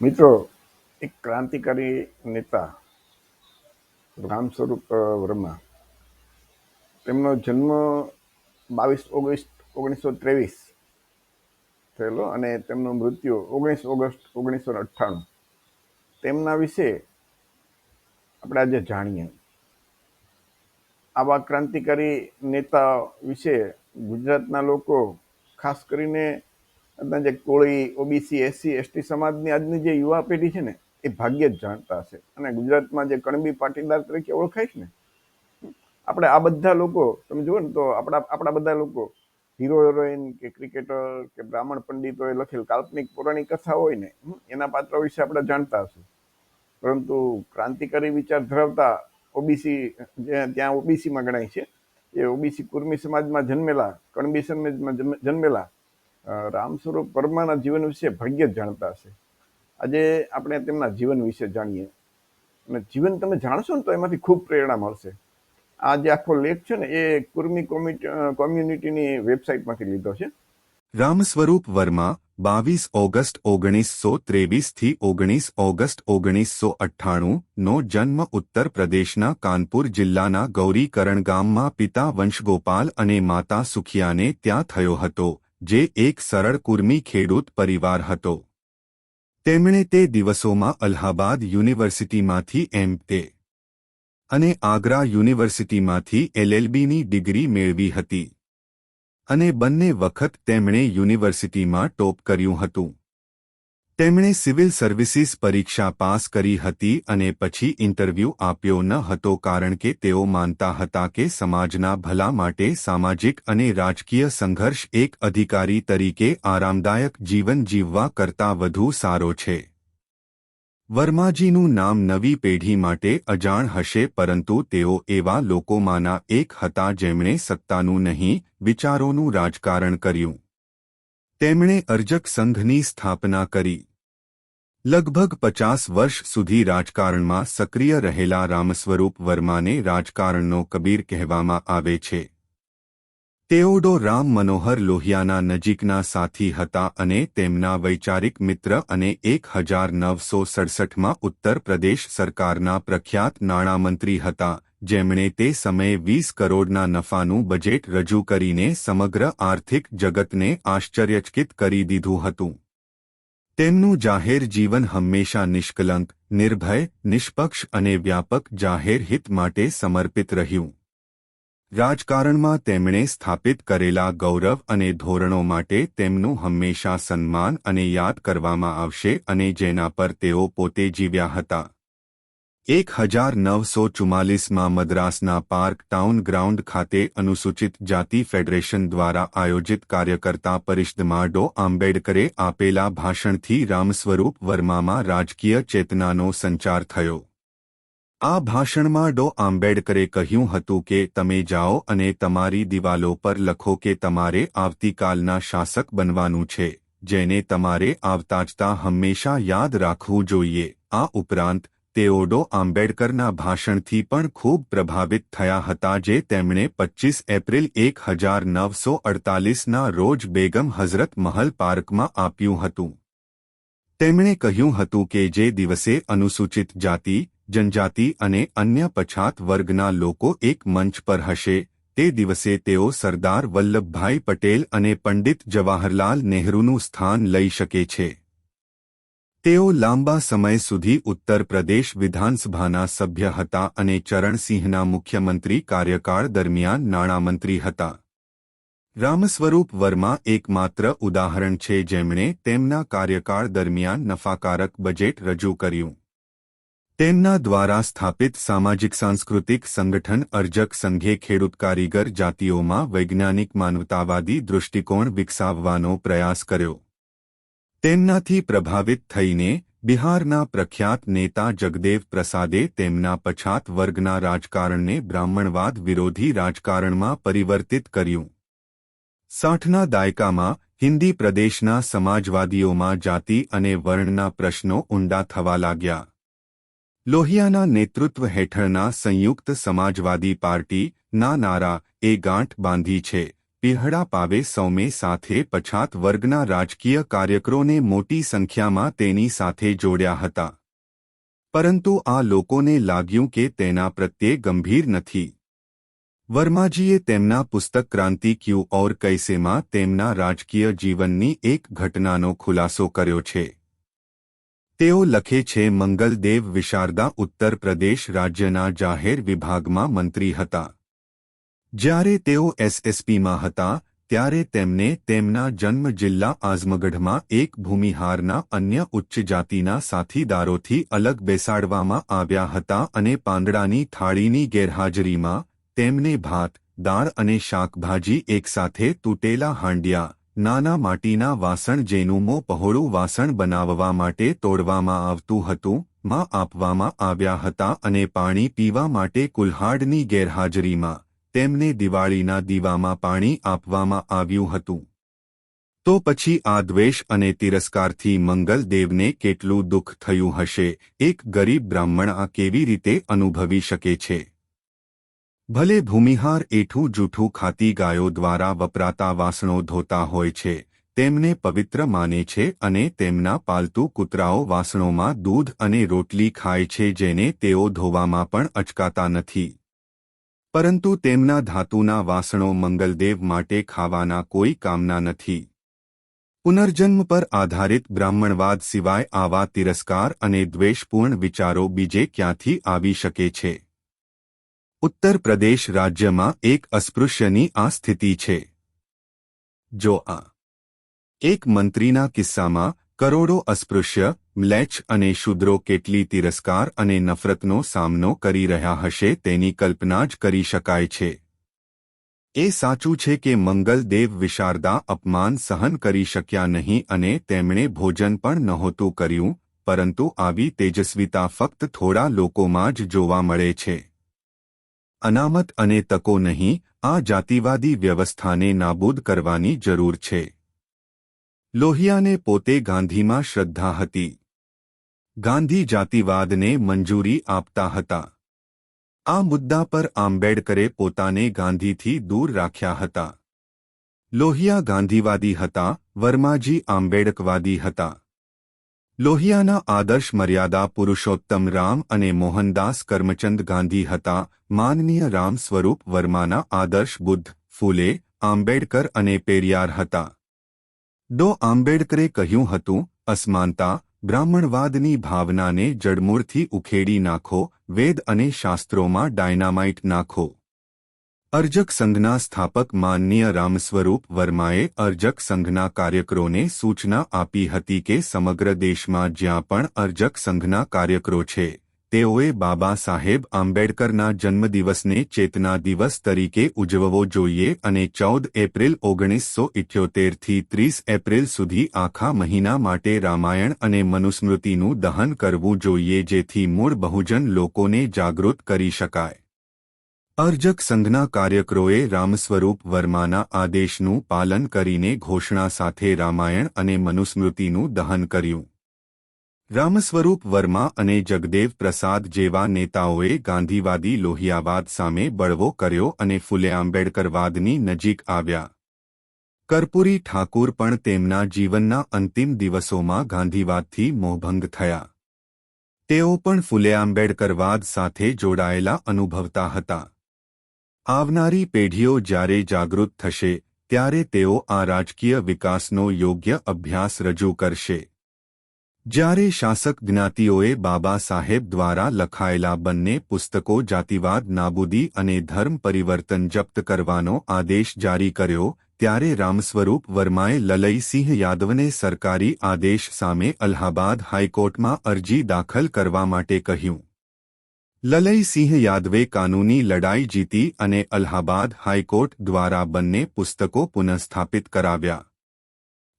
મિત્રો, એક ક્રાંતિકારી નેતા, રામ સ્વરૂપ વર્મા, તેમનો જન્મ બાવીસ ઓગસ્ટ ઓગણીસો ત્રેવીસ થયેલો અને તેમનું મૃત્યુ ઓગણીસ ઓગસ્ટ ઓગણીસો અઠ્ઠાણું. તેમના વિશે આપણે આજે જાણીએ. આવા ક્રાંતિકારી નેતા વિશે ગુજરાતના લોકો ખાસ કરીને જે કોળી, ઓબીસી, એસસી, એસટી સમાજની આજની જે યુવા પેઢી છે ને, એ ભાગ્યે જ જાણતા હશે. અને ગુજરાતમાં જે કણબી પાટીદાર તરીકે ઓળખાય છે ને, આપણે આ બધા લોકો, તમે જુઓ ને તો આપણા આપણા બધા લોકો હીરો હિરોઈન કે ક્રિકેટર કે બ્રાહ્મણ પંડિતોએ લખેલ કાલ્પનિક પૌરાણિક કથા હોય ને એના પાત્રો વિશે આપણે જાણતા હશું. પરંતુ ક્રાંતિકારી વિચાર ધરાવતા ઓબીસી, જે ત્યાં ઓબીસીમાં ગણાય છે, એ ઓબીસી કુર્મી સમાજમાં જન્મેલા, કણબી સમાજમાં જન્મેલા રામ સ્વરૂપ વર્માના જીવન વિશે ભાગ્ય જ જાણતા હશે. આજે આપણે તેમના જીવન વિશે જાણીએ. અને જીવન તમે જાણશો ને તો એમાંથી ખૂબ પ્રેરણા મળશે. આ જે આખો લેખ છે ને એ કુર્મી કોમ્યુનિટીની વેબસાઇટમાંથી લીધો છે. રામ સ્વરૂપ વર્મા બાવીસ ઓગસ્ટ ઓગણીસો ત્રેવીસથી ઓગણીસ ઓગસ્ટ ઓગણીસો અઠ્ઠાણું નો જન્મ ઉત્તર પ્રદેશના કાનપુર જિલ્લાના ગૌરીકરણ ગામમાં પિતા વંશગોપાલ અને માતા સુખિયાને ત્યાં થયો હતો. જે એક સરળ કુર્મી ખેડૂત પરિવાર હતો. તેમણે તે દિવસોમાં અલ્હાબાદ યુનિવર્સિટીમાંથી એમ તે અને આગ્રા યુનિવર્સિટીમાંથી એલએલબીની ડિગ્રી મેળવી હતી. અને બંને વખત તેમણે યુનિવર્સિટીમાં ટોપ કર્યું હતું. તેમણે સિવિલ સર્વિસીસ પરીક્ષા પાસ કરી હતી અને પછી ઇન્ટરવ્યૂ આપ્યો ન હતો કારણ કે તેઓ માનતા હતા કે સમાજના ભલા માટે સામાજિક અને રાજકીય સંઘર્ષ એક અધિકારી તરીકે આરામદાયક જીવન જીવવા કરતાં વધુ સારો છે. વર્માજીનું નામ નવી પેઢી માટે અજાણ હશે પરંતુ તેઓ એવા લોકોમાંના એક હતા જેમણે સત્તાનું નહીં, વિચારોનું રાજકારણ કર્યું. તેમણે અર્જક સંઘની સ્થાપના કરી. લગભગ પચાસ વર્ષ સુધી રાજકારણમાં સક્રિય રહેલા રામસ્વરૂપ વર્માને રાજકારણનો કબીર કહેવામાં આવે છે. તેઓડો રામ મનોહર લોહિયાના નજીકના સાથી હતા અને તેમના વૈચારિક મિત્ર અને એક હજાર નવસો સડસઠમાં ઉત્તર પ્રદેશ સરકારના પ્રખ્યાત નાણામંત્રી હતા. જેમણે તે સમયે વીસ કરોડના નફાનું બજેટ રજૂ કરીને સમગ્ર આર્થિક જગતને આશ્ચર્યચકિત કરી દીધું હતું. તેમનું જાહેર જીવન હંમેશા નિષ્કલંક, નિર્ભય, નિષ્પક્ષ અને વ્યાપક જાહેર હિત માટે સમર્પિત રહ્યું. રાજકારણમાં તેમણે સ્થાપિત કરેલા ગૌરવ અને ધોરણો માટે તેમનું હંમેશા સન્માન અને યાદ કરવામાં આવશે અને જેના પર તેઓ પોતે જીવ્યા હતા. એક હજાર નવસો ચુમ્માલીસમાં મદ્રાસના પાર્ક ટાઉન ગ્રાઉન્ડ ખાતે અનુસૂચિત જાતિ ફેડરેશન દ્વારા આયોજિત કાર્યકર્તા પરિષદમાં ડો. આંબેડકરે આપેલા ભાષણથી રામસ્વરૂપ વર્મામાં રાજકીય ચેતનાનો સંચાર થયો. આ ભાષણમાં ડો. આંબેડકરે કહ્યું હતું કે, તમે જાઓ અને તમારી દિવાલો પર લખો કે તમારે આવતીકાલના શાસક બનવાનું છે, જેને તમારે આવતાજતા હંમેશા યાદ રાખવું જોઈએ. આ ઉપરાંત તેઓડો આંબેડકરના ભાષણથી પણ ખૂબ પ્રભાવિત થયા હતા જે તેમણે પચ્ચીસ એપ્રિલ એક હજાર નવસો અડતાલીસના રોજ બેગમ હઝરત મહલ પાર્કમાં આપ્યું હતું. તેમણે કહ્યું હતું કે જે દિવસે અનુસૂચિત જાતિ, જનજાતિ અને અન્ય પછાત વર્ગના લોકો એક મંચ પર હશે, તે દિવસે તેઓ સરદાર વલ્લભભાઈ પટેલ અને પંડિત જવાહરલાલ નહેરુનું સ્થાન લઈ શકે છે. તેઓ લાંબા સમય સુધી ઉત્તર પ્રદેશ વિધાનસભાના સભ્ય હતા અને ચરણસિંહના મુખ્યમંત્રી કાર્યકાળ દરમિયાન નાણામંત્રી હતા. રામસ્વરૂપ વર્મા એકમાત્ર ઉદાહરણ છે જેમણે તેમના કાર્યકાળ દરમિયાન નફાકારક બજેટ રજૂ કર્યું. તેમના દ્વારા સ્થાપિત સામાજિક સાંસ્કૃતિક સંગઠન અર્જક સંઘે ખેડૂત કારીગર જાતિઓમાં વૈજ્ઞાનિક માનવતાવાદી દૃષ્ટિકોણ વિકસાવવાનો પ્રયાસ કર્યો. તેમનાથી પ્રભાવિત થઈને બિહારના પ્રખ્યાત નેતા જગદેવ પ્રસાદે તેમના પછાત વર્ગના રાજકારણને બ્રાહ્મણવાદ વિરોધી રાજકારણમાં પરિવર્તિત કર્યું. સાઠના દાયકામાં હિન્દી પ્રદેશના સમાજવાદીઓમાં જાતિ અને વર્ણના પ્રશ્નો ઊંડા થવા લાગ્યા. લોહિયાના નેતૃત્વ હેઠળના સંયુક્ત સમાજવાદી પાર્ટી ના નારા એ ગાંઠ બાંધી છે. પીહડા પાવે સૌમે સાથે પછાત વર્ગના રાજકીય કાર્યકરોને મોટી સંખ્યામાં તેની સાથે જોડ્યા હતા. પરંતુ આ લોકોને લાગ્યું કે તેના પ્રત્યે ગંભીર નથી. વર્માજીએ તેમના પુસ્તક ક્રાંતિ ક્યુ ઓર કૈસેમાં તેમના રાજકીય જીવનની એક ઘટનાનો ખુલાસો કર્યો છે. તેઓ લખે છે, મંગલદેવ વિશારદા ઉત્તર પ્રદેશ રાજ્યના જાહેર વિભાગમાં મંત્રી હતા. જ્યારે તેઓ એસએસપીમાં હતા, ત્યારે તેમને તેમના જન્મ જિલ્લા આઝમગઢમાં એક ભૂમિહારના અન્ય ઉચ્ચ જાતિના સાથીદારોથી અલગ બેસાડવામાં આવ્યા હતા અને પાંદડાની થાળીની ગેરહાજરીમાં તેમને ભાત, દાળ અને શાકભાજી એકસાથે તૂટેલા હાંડિયા, નાના માટીના વાસણ જેનું મોં પહોળું વાસણ બનાવવા માટે તોડવામાં આવતું હતું, માં આપવામાં આવ્યા હતા અને પાણી પીવા માટે કુલ્હાડની ગેરહાજરીમાં તેમને દિવાળીના દીવામાં પાણી આપવામાં આવ્યું હતું. તો પછી આ દ્વેષ અને તિરસ્કારથી મંગલદેવને કેટલું દુઃખ થયું હશે, એક ગરીબ બ્રાહ્મણ આ કેવી રીતે અનુભવી શકે છે? ભલે ભૂમિહાર એઠું જૂઠું ખાતી ગાયો દ્વારા વપરાતા વાસણો ધોતા હોય છે, તેમને પવિત્ર માને છે અને તેમના પાલતુ કૂતરાઓ વાસણોમાં દૂધ અને રોટલી ખાય છે જેને તેઓ ધોવામાં પણ અચકાતા નથી. પરંતુ તેમના ધાતુના વાસણો મંગલદેવ માટે ખાવાના કોઈ કામના નથી. પુનર્જન્મ પર આધારિત બ્રાહ્મણવાદ સિવાય આવા તિરસ્કાર અને દ્વેષપૂર્ણ વિચારો બીજે ક્યાંથી આવી શકે છે? ઉત્તર પ્રદેશ રાજ્યમાં એક અસ્પૃશ્યની આ સ્થિતિ છે. જો આ એક મંત્રીના કિસ્સામાં કરોડો અસ્પૃશ્ય મ્લેચ્છ અને શુદ્રો કેટલી તિરસ્કાર અને નફરતનો સામનો કરી રહ્યા હશે તેની કલ્પના જ કરી શકાય છે. એ સાચું છે કે મંગલદેવ વિશારદા અપમાન સહન કરી શક્યા નહીં અને તેમણે ભોજન પણ નહોતું કર્યું, પરંતુ આવી તેજસ્વીતા ફક્ત થોડા લોકોમાં જ જોવા મળે છે. અનામત અને તકો નહીં, આ જાતિવાદી વ્યવસ્થાને નાબૂદ કરવાની જરૂર છે. લોહિયાને પોતે ગાંધીમાં શ્રદ્ધા હતી. ગાંધી જાતિવાદને મંજૂરી આપતા હતા. આ મુદ્દા પર આંબેડકરે પોતાને ગાંધીથી દૂર રાખ્યા હતા. લોહિયા ગાંધીવાદી હતા, વર્માજી આંબેડકવાદી હતા. લોહિયાના આદર્શ મર્યાદા પુરુષોત્તમ રામ અને મોહનદાસ કરમચંદ ગાંધી હતા, માનનીય રામ સ્વરૂપ વર્માના આદર્શ બુદ્ધ, ફૂલે, આંબેડકર અને પેરિયાર હતા. ડો આંબેડકરે કહ્યું હતું, અસમાનતા બ્રાહ્મણવાદની ભાવનાને જડમૂળથી ઉખેડી નાખો, વેદ અને શાસ્ત્રોમાં ડાયનામાઇટ નાખો. અર્જક સંઘના સ્થાપક માનનીય રામસ્વરૂપ વર્માએ અર્જક સંઘના કાર્યકરોને સૂચના આપી હતી કે સમગ્ર દેશમાં જ્યાં પણ અર્જક સંઘના કાર્યકરો છે તેઓએ બાબા સાહેબ આંબેડકરના જન્મદિવસને ચેતના દિવસ તરીકે ઉજવવો જોઈએ અને ચૌદ એપ્રિલ ઓગણીસો ઇઠ્યોતેરથી ત્રીસ એપ્રિલ સુધી આખા મહિના માટે રામાયણ અને મનુસ્મૃતિનું દહન કરવું જોઈએ જેથી મૂળ બહુજન લોકોને જાગૃત કરી શકાય. અર્જક સંઘના કાર્યકરોએ રામસ્વરૂપ વર્માના આદેશનું પાલન કરીને ઘોષણા સાથે રામાયણ અને મનુસ્મૃતિનું દહન કર્યું. રામસ્વરૂપ વર્મા અને જગદેવ પ્રસાદ જેવા નેતાઓએ ગાંધીવાદી લોહિયાવાદ સામે બળવો કર્યો અને ફુલે આંબેડકરવાદની નજીક આવ્યા. કર્પૂરી ઠાકુર પણ તેમના જીવનના અંતિમ દિવસોમાં ગાંધીવાદથી મોહભંગ થયા. તેઓ પણ ફુલે આંબેડકરવાદ સાથે જોડાયેલા અનુભવતા હતા. આવનારી પેઢીઓ જ્યારે જાગૃત થશે, ત્યારે તેઓ આ રાજકીય વિકાસનો યોગ્ય અભ્યાસ રજૂ કરશે. જ્યારે શાસક જ્ઞાતિઓએ બાબા સાહેબ દ્વારા લખાયેલા બંને પુસ્તકો જાતિવાદ, નાબૂદી અને ધર્મ પરિવર્તન જપ્ત કરવાનો આદેશ જારી કર્યો, ત્યારે રામસ્વરૂપ વર્માએ લલઈસિંહ યાદવને સરકારી આદેશ સામે અલ્હાબાદ હાઈકોર્ટમાં અરજી દાખલ કરવા માટે કહ્યું. લલઈસિંહ યાદવે કાનૂની લડાઈ જીતી અને અલ્હાબાદ હાઈકોર્ટ દ્વારા બંને પુસ્તકો પુનઃસ્થાપિત કરાવ્યા.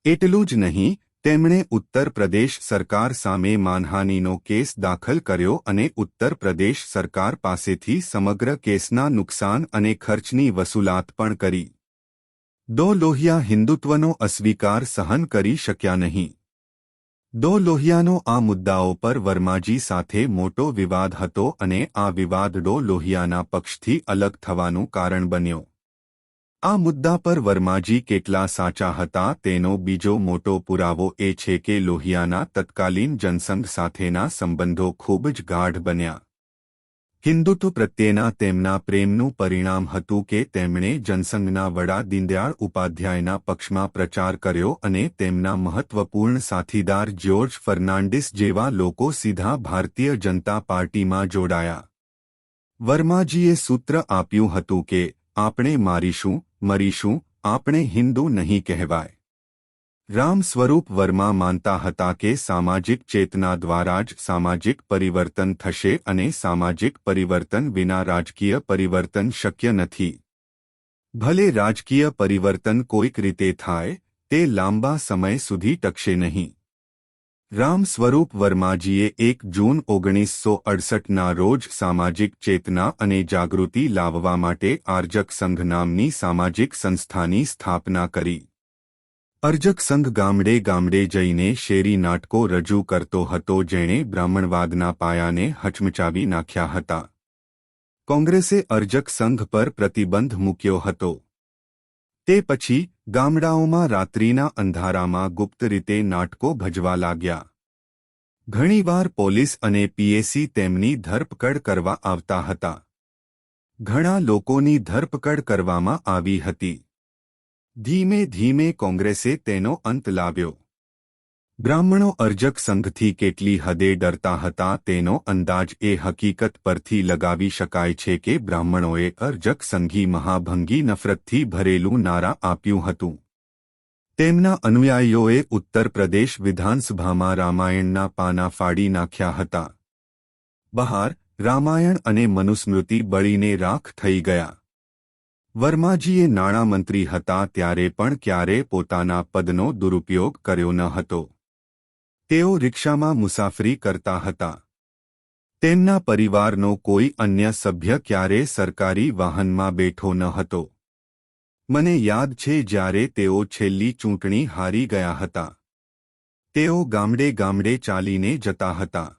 એટલું જ નહીં તેમણે ઉત્તર પ્રદેશ સરકાર સામે માનહાનિનો કેસ દાખલ કર્યો અને ઉત્તર પ્રદેશ સરકાર પાસેથી સમગ્ર કેસના નુકસાન અને ખર્ચની વસૂલાત પણ કરી. દો લોહિયા હિન્દુત્વનો અસ્વીકાર સહન કરી શક્યા નહીં. દો લોહિયાનો આ મુદ્દાઓ પર વર્માજી સાથે મોટો વિવાદ હતો અને આ વિવાદ ડો લોહિયાના પક્ષથી અલગ થવાનું કારણ બન્યો. આ મુદ્દા પર વર્માજી કેટલા સાચા હતા તેનો બીજો મોટો પુરાવો એ છે કે લોહિયાના તત્કાલીન જનસંઘ સાથેના સંબંધો ખૂબ જ ગાઢ બન્યા. હિન્દુત્વ પ્રત્યેના તેમના પ્રેમનું પરિણામ હતું કે તેમણે જનસંઘના વડા દીનદયાળ ઉપાધ્યાયના પક્ષમાં પ્રચાર કર્યો અને તેમના મહત્વપૂર્ણ સાથીદાર જ્યોર્જ ફર્નાન્ડિસ જેવા લોકો સીધા ભારતીય જનતા પાર્ટીમાં જોડાયા. વર્માજીએ સૂત્ર આપ્યું હતું કે, આપણે મારીશું મરીશું આપણે હિન્દુ નહીં કહેવાય રામ સ્વરૂપ વર્મા માનતા હતા કે સામાજિક ચેતના દ્વારા જ સામાજિક પરિવર્તન થશે અને સામાજિક પરિવર્તન વિના રાજકીય પરિવર્તન શક્ય નથી ભલે રાજકીય પરિવર્તન કોઈક રીતે થાય તે લાંબા સમય સુધી ટકશે નહીં રામ સ્વરૂપ વર્માજીએ એક જૂન ઓગણીસો અડસઠના રોજ સામાજિક ચેતના અને જાગૃતિ લાવવા માટે આર્જક સંઘ નામની સામાજિક સંસ્થાની સ્થાપના કરી. અર્જક સંઘ ગામડે ગામડે જઈને શેરી નાટકો રજૂ કરતો હતો જેણે બ્રાહ્મણવાદના પાયાને હચમચાવી નાખ્યા હતા. કોંગ્રેસે અર્જક સંઘ પર પ્રતિબંધ મૂક્યો હતો. તે પછી ગામડાઓમાં રાત્રિના અંધારામાં ગુપ્ત રીતે નાટકો ભજવા લાગ્યા. ઘણીવાર પોલીસ અને પીએસી તેમની ધરપકડ કરવા આવતા હતા. ઘણા લોકોની ધરપકડ કરવામાં આવી હતી. ધીમે ધીમે કોંગ્રેસે તેનો અંત લાવ્યો. બ્રાહ્મણો અર્જક સંઘથી કેટલી હદે ડરતા હતા તેનો અંદાજ એ હકીકત પરથી લગાવી શકાય છે કે બ્રાહ્મણોએ અર્જક સંઘી મહાભંગી નફરતથી ભરેલું નારા આપ્યું હતું. તેમના અનુયાયીઓએ ઉત્તર પ્રદેશ વિધાનસભામાં રામાયણના પાના ફાડી નાખ્યા હતા. બહાર, રામાયણ અને મનુસ્મૃતિ બળીને રાખ થઈ ગયા. વર્માજીએ નાણામંત્રી હતા ત્યારે પણ ક્યારે પોતાના પદનો દુરુપયોગ કર્યો ન હતો. તેઓ રિક્ષામાં મુસાફરી કરતા હતા. તેમના પરિવારનો કોઈ અન્ય સભ્ય ક્યારે સરકારી વાહનમાં બેઠો ન હતો. મને યાદ છે જ્યારે તેઓ છેલ્લી ચૂંટણી હારી ગયા હતા. તેઓ ગામડે ગામડે ચાલીને જતા હતા.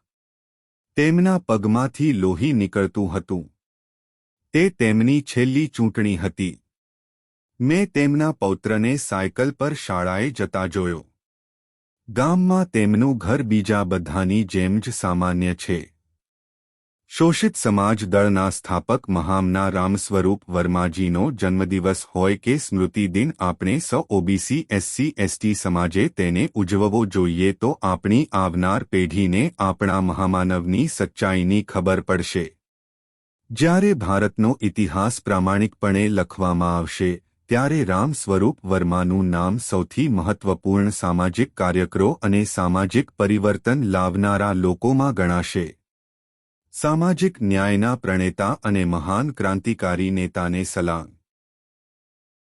તેમના પગમાંથી લોહી નીકળતું હતું. તે તેમની છેલ્લી ચૂંટણી હતી. મેં તેમના પૌત્રને સાયકલ પર શાળાએ જતા જોયો. ગામમાં તેમનું ઘર બીજા બધાની જેમ જ સામાન્ય છે. શોષિત સમાજ દળના સ્થાપક મહામના રામસ્વરૂપ વર્માજીનો જન્મદિવસ હોય કે સ્મૃતિદિન આપણે સ ઓબીસી એસસી એસટી સમાજે તેને ઉજવવો જોઈએ તો આપણી આવનાર પેઢીને આપણા મહામાનવની સચ્ચાઈની ખબર પડશે. જ્યારે ભારતનો ઇતિહાસ પ્રામાણિકપણે લખવામાં આવશે ત્યારે રામ સ્વરૂપ વર્માનું નામ સૌથી મહત્વપૂર્ણ સામાજિક કાર્યકરો અને સામાજિક પરિવર્તન લાવનારા લોકોમાં ગણાશે. સામાજિક ન્યાયના પ્રણેતા અને મહાન ક્રાંતિકારી નેતાને સલામ.